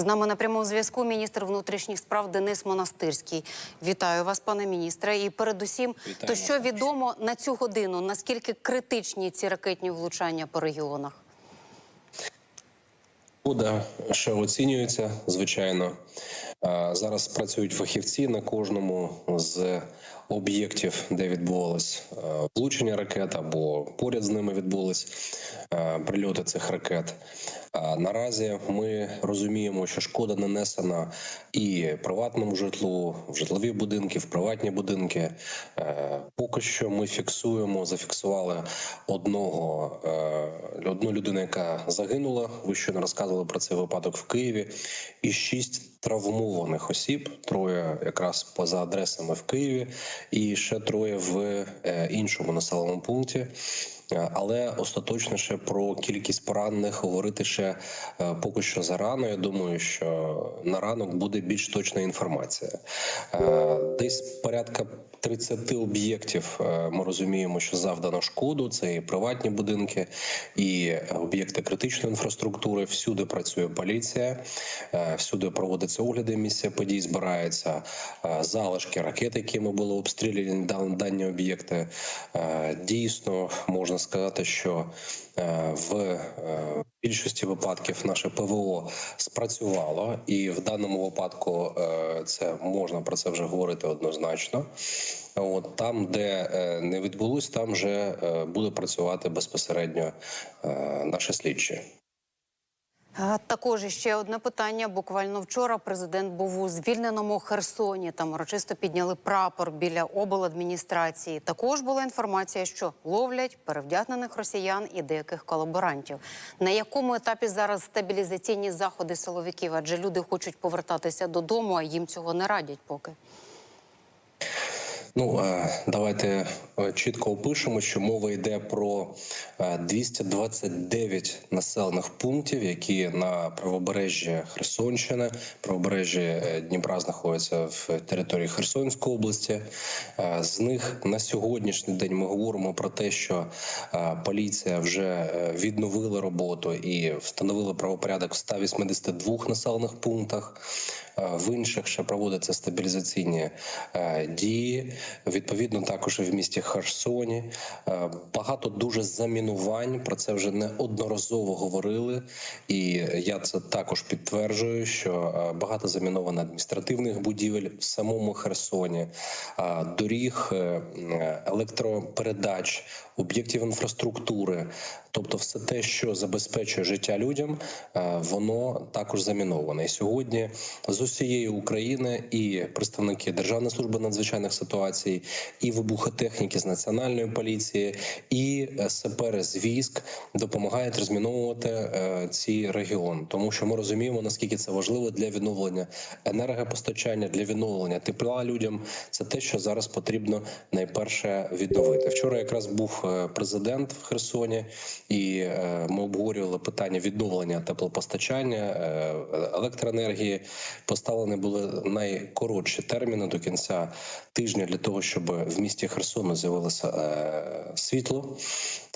З нами на прямому зв'язку міністр внутрішніх справ Денис Монастирський. Вітаю вас, пане міністре. І передусім, Вітаємо. то що відомо на цю годину? Наскільки критичні ці ракетні влучання по регіонах? Буде ще оцінюється, звичайно. Зараз працюють фахівці на кожному з об'єктів, де відбувалось е, влучення ракет або поряд з ними відбулись е, прильоти цих ракет. Наразі ми розуміємо, що шкода нанесена і приватному житлу, в житлові будинки, в приватні будинки. Е, Поки що ми фіксуємо, зафіксували одного одну людину, яка загинула. Ви щойно розказували про цей випадок в Києві, і шість травмованих осіб. Троє якраз поза адресами в Києві, і ще троє в е, іншому населеному пункті. Е, Але остаточно ще про кількість поранених говорити ще е, поки що зарано. Я думаю, що на ранок буде більш точна інформація. Е, Десь порядка 30 об'єктів ми розуміємо, що завдано шкоду. Це і приватні будинки, і об'єкти критичної інфраструктури. Всюди працює поліція, всюди проводяться огляди. Місця подій збираються залишки ракет, якими були обстріляні дані об'єкти. Дійсно можна сказати, що е, в е, більшості випадків наше ПВО спрацювало, і в даному випадку е, це можна про це вже говорити однозначно. От там, де не відбулось, там вже буде працювати безпосередньо наше слідчі. Також ще одне питання. Буквально вчора президент був у звільненому Херсоні. Там урочисто підняли прапор біля обладміністрації. Також була інформація, що ловлять перевдягнених росіян і деяких колаборантів. На якому етапі зараз стабілізаційні заходи силовиків? Адже люди хочуть повертатися додому, а їм цього не радять поки. Ну е, давайте е, чітко опишемо, що мова йде про е, 229 населених пунктів, які на правобережжі Херсонщини, правобережжі е, Дніпра знаходяться в території Херсонської області. Е, З них на сьогоднішній день ми говоримо про те, що е, поліція вже е, відновила роботу і встановила правопорядок в 182 населених пунктах. Е, В інших ще проводяться стабілізаційні е, дії. Відповідно, також в місті Херсоні. Е, Багато дуже замінувань. Про це вже неодноразово говорили, і я це також підтверджую. Що е, багато заміновано адміністративних будівель в самому Херсоні, е, доріг, електропередач, об'єктів інфраструктури. Тобто, все те, що забезпечує життя людям, воно також заміноване. І сьогодні з усієї України і представники Державної служби надзвичайних ситуацій, і вибухотехніки з національної поліції, і е, сапери з військ допомагають розміновувати е, ці регіони, тому що ми розуміємо наскільки це важливо для відновлення енергопостачання, для відновлення тепла людям. Це те, що зараз потрібно найперше відновити. Вчора якраз був е, президент в Херсоні, і ми обговорювали питання відновлення теплопостачання електроенергії. Поставлені були найкоротші терміни до кінця тижня для того, щоб в місті Херсону з'явилося е, світло.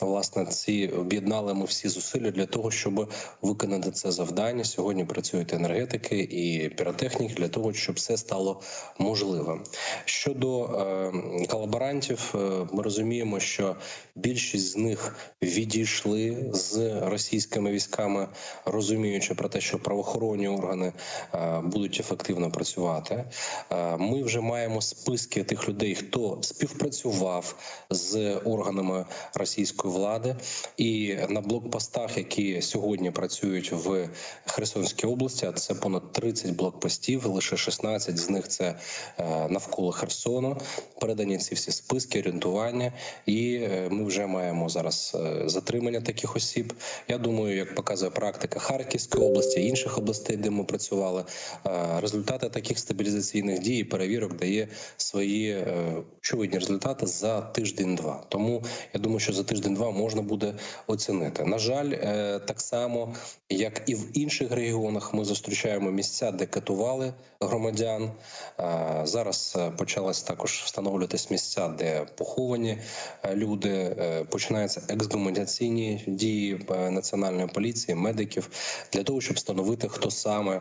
Власне, ці об'єднали ми всі зусилля для того, щоб виконати це завдання. Сьогодні працюють енергетики і піротехніки для того, щоб все стало можливим. Щодо е, колаборантів, е, ми розуміємо, що більшість з них відійшли з російськими військами, розуміючи про те, що правоохоронні органи е, будуть ефективно працювати. Е, Ми вже маємо списки тих людей, хто співпрацював з органами російської влади, і на блокпостах, які сьогодні працюють в Херсонській області, а це понад 30 блокпостів, лише 16 з них це е, навколо Херсону. Передані ці всі списки, орієнтування, і е, ми вже маємо зараз е, затримання таких осіб. Я думаю, як показує практика Харківської області, інших областей, де ми працювали, результати таких стабілізаційних дій і перевірок дає свої очевидні результати за тиждень-два. Тому я думаю, що за тиждень-два можна буде оцінити. На жаль, е, так само як і в інших регіонах, ми зустрічаємо місця, де катували громадян. Е, Зараз е, почалось також встановлюватись місця, де поховані люди. Починаються ексгумаційні дії національної поліції, медиків для того, щоб встановити, хто саме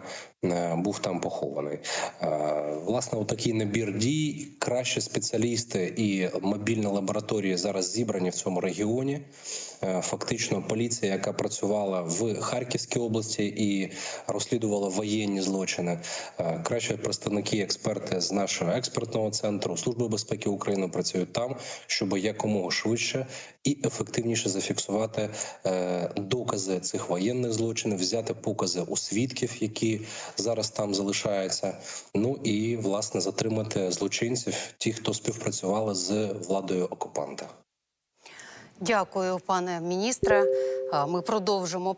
був там похований. Власне, у такий набір дій кращі спеціалісти і мобільні лабораторії зараз зібрані в цьому регіоні. Е, Фактично, поліція, яка працювала в Харківській області і розслідувала воєнні злочини, е, кращі представники, експерти з нашого експертного центру Служби безпеки України працюють там, щоб якомога швидше і ефективніше зафіксувати е, докази цих воєнних злочинів, взяти покази у свідків, які зараз там залишаються. Ну і власне затримати злочинців, ті, хто співпрацювали з владою окупанта. Дякую, пане міністре. Ми продовжимо.